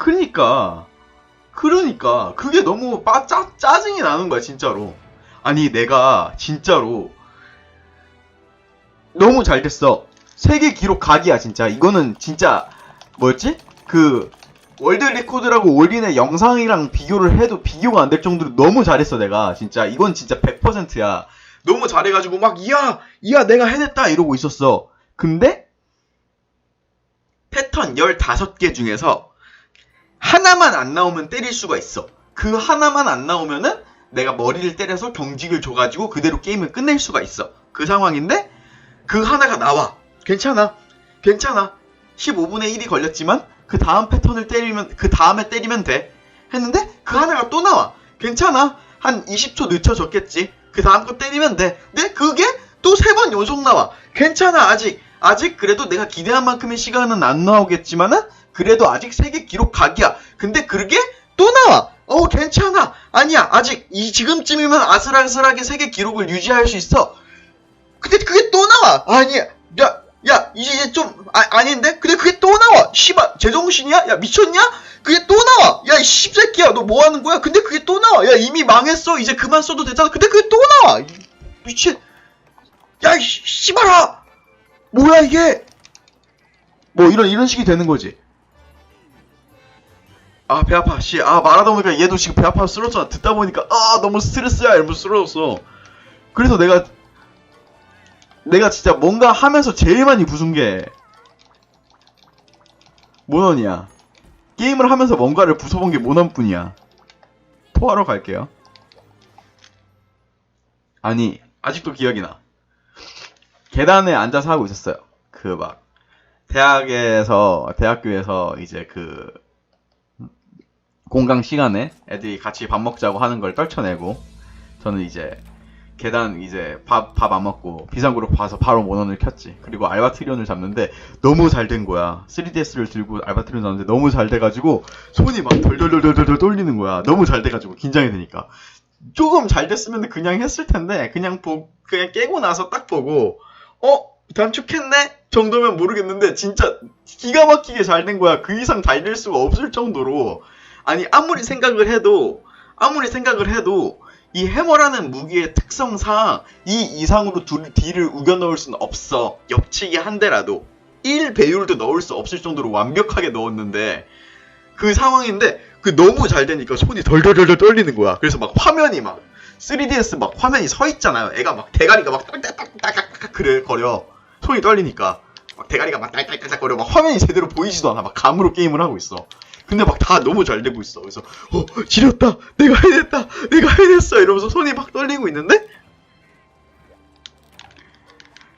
그러니까. 그러니까. 그게 너무 빠, 짜, 짜증이 나는 거야 진짜로. 아니 내가 진짜로 너무 잘 됐어. 세계 기록 각이야 진짜. 이거는 진짜 뭐였지? 그 월드 레코드라고 올리는 영상이랑 비교를 해도 비교가 안 될 정도로 너무 잘했어 내가. 진짜. 이건 진짜 100%야. 너무 잘해가지고 막 이야 이야 내가 해냈다. 이러고 있었어. 근데 패턴 15개 중에서 하나만 안 나오면 때릴 수가 있어. 그 하나만 안 나오면은 내가 머리를 때려서 경직을 줘가지고 그대로 게임을 끝낼 수가 있어. 그 상황인데 그 하나가 나와. 괜찮아. 괜찮아. 15분의 1이 걸렸지만 그 다음 패턴을 때리면 그 다음에 때리면 돼. 했는데 그 하나가 또 나와. 괜찮아. 한 20초 늦춰졌겠지. 그 다음 거 때리면 돼. 근데 그게 또 세 번 연속 나와. 괜찮아. 아직 아직 그래도 내가 기대한 만큼의 시간은 안 나오겠지만은 그래도 아직 세계 기록 각이야. 근데 그게 또 나와. 어, 괜찮아. 아니야. 아직 이 지금쯤이면 아슬아슬하게 세계 기록을 유지할 수 있어. 근데 그게 또 나와. 아니야. 야, 야, 이제 이제 좀 아, 아닌데? 근데 그게 또 나와. 씨발, 제정신이야? 야, 미쳤냐? 그게 또 나와. 야, 이 씹새끼야. 너 뭐 하는 거야? 근데 그게 또 나와. 야, 이미 망했어. 이제 그만 써도 되잖아. 근데 그게 또 나와. 이 미친. 야, 이 씨발아. 뭐야 이게? 뭐 이런 이런 식이 되는 거지. 아 배 아파. 씨 아 말하다 보니까 얘도 지금 배 아파 쓰러졌잖아. 듣다 보니까 아 너무 스트레스야. 이러면서 쓰러졌어. 그래서 내가 내가 진짜 뭔가 하면서 제일 많이 부순 게 모넌이야. 게임을 하면서 뭔가를 부숴본 게 모넌뿐이야. 토하러 갈게요. 아니 아직도 기억이 나. 계단에 앉아서 하고 있었어요. 그 막 대학에서 대학교에서 이제 그 공강 시간에 애들이 같이 밥 먹자고 하는 걸 떨쳐내고 저는 이제 계단 이제 밥 밥 안 먹고 비상구로 봐서 바로 모넌을 켰지. 그리고 알바트리온을 잡는데 너무 잘 된 거야. 3DS를 들고 알바트리온 잡는데 너무 잘 돼가지고 손이 막 덜덜덜덜덜 떨리는 거야. 너무 잘 돼가지고 긴장이 되니까. 조금 잘 됐으면 그냥 했을 텐데 그냥 보 그냥 깨고 나서 딱 보고 어 단축했네 정도면 모르겠는데 진짜 기가 막히게 잘 된 거야. 그 이상 잘될 수가 없을 정도로 아니 아무리 생각을 해도 아무리 생각을 해도 이 해머라는 무기의 특성상 이 이상으로 둘 딜을 우겨 넣을 수는 없어. 옆치기 한 대라도. 1 배율도 넣을 수 없을 정도로 완벽하게 넣었는데 그 상황인데 그 너무 잘 되니까 손이 덜덜덜덜 떨리는 거야. 그래서 막 화면이 막 3DS 막 화면이 서 있잖아요. 애가 막 대가리가 막 딸딸딸딸딸 그래 거려. 손이 떨리니까 막 대가리가 막 딸딸딸딸 거려. 막 화면이 제대로 보이지도 않아. 막 감으로 게임을 하고 있어 근데 막 다 너무 잘 되고 있어. 그래서 어 지렸다, 내가 해냈다, 내가 해냈어 이러면서 손이 막 떨리고 있는데,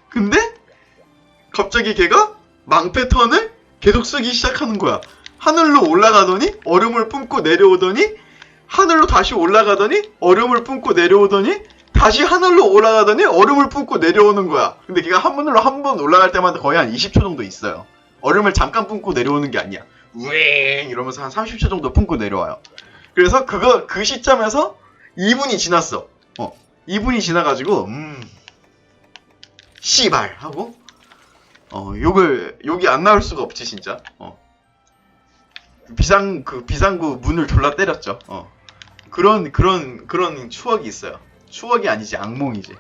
근데 갑자기 걔가 망 패 턴을 계속 쓰기 시작하는 거야. 하늘로 올라가더니 얼음을 뿜고 내려오더니 하늘로 다시 올라가더니 얼음을 뿜고 내려오더니 다시 하늘로 올라가더니 얼음을 뿜고 내려오는 거야. 근데 걔가 하늘로 한 번 올라갈 때마다 거의 한 20초 정도 있어요. 얼음을 잠깐 뿜고 내려오는 게 아니야. 우잉 이러면서 한 30초 정도 품고 내려와요. 그래서 그거 그 시점에서 2분이 지났어. 어. 2분이 지나가지고 음 씨발 하고 어 욕을 욕이 안 나올 수가 없지 진짜. 어. 비상 그 비상구 문을 졸라 때렸죠. 어. 그런 그런 그런 추억이 있어요. 추억이 아니지 악몽이지.